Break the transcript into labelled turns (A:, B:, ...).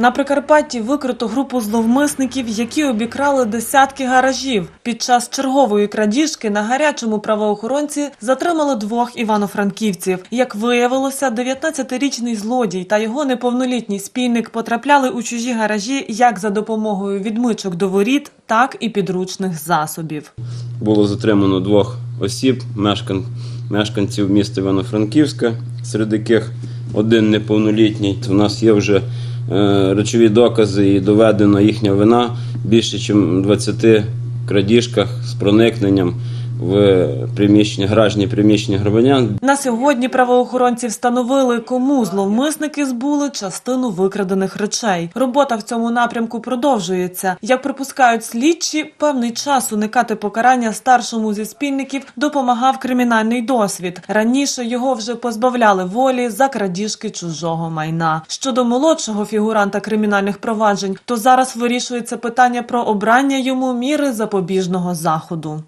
A: На Прикарпатті викрито групу зловмисників, які обікрали десятки гаражів. Під час чергової крадіжки на гарячому правоохоронці затримали двох івано-франківців. Як виявилося, 19-річний злодій та його неповнолітній спільник потрапляли у чужі гаражі як за допомогою відмичок до воріт, так і підручних засобів.
B: Було затримано двох осіб, мешкан... мешканців міста Івано-Франківська, серед яких один неповнолітній. У нас є вже речові докази і доведена їхня вина більше, ніж 20 крадіжках з проникненням в приміщення, гаражні приміщення громадян.
A: На сьогодні правоохоронці встановили, кому зловмисники збули частину викрадених речей. Робота в цьому напрямку продовжується. Як припускають слідчі, певний час уникати покарання старшому зі спільників допомагав кримінальний досвід. Раніше його вже позбавляли волі за крадіжки чужого майна. Щодо молодшого фігуранта кримінальних проваджень, то зараз вирішується питання про обрання йому міри запобіжного заходу.